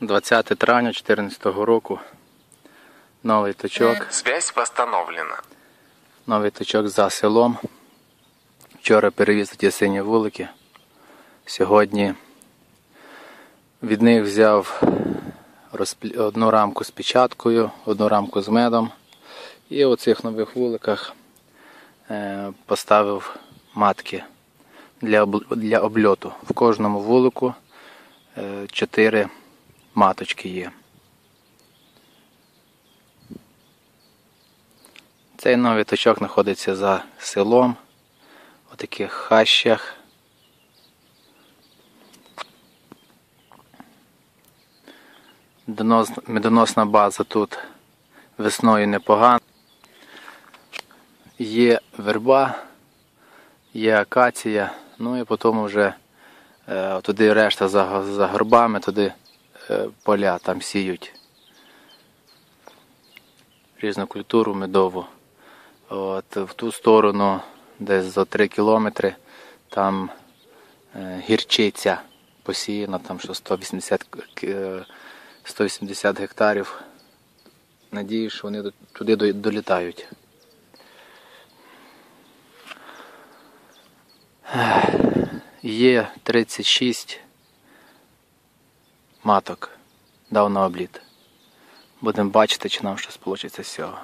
20 травня 2014 року. Новий точок. Связь восстановлена. Новий точок за селом. Вчора перевіз ті сині вулики. Сьогодні від них взяв одну рамку з печаткою, одну рамку з медом. І у цих нових вуликах е, поставив матки для, обльоту. В кожному вулику е, чотири маточки є. Цей новий точок знаходиться за селом, у таких хащах. Донос- Медоносна база тут весною непогана. Є верба, є акація, ну і потім вже е, туди решта за, за горбами, туди поля там сіють. Різну культуру медову. От, в ту сторону, десь за 3 кілометри, там е, гірчиця посіяна, там що 180, е, 180 гектарів. Надію, що вони туди долітають. Є 36 маток дав на обліт. Будемо бачити, чи нам щось вийде з цього.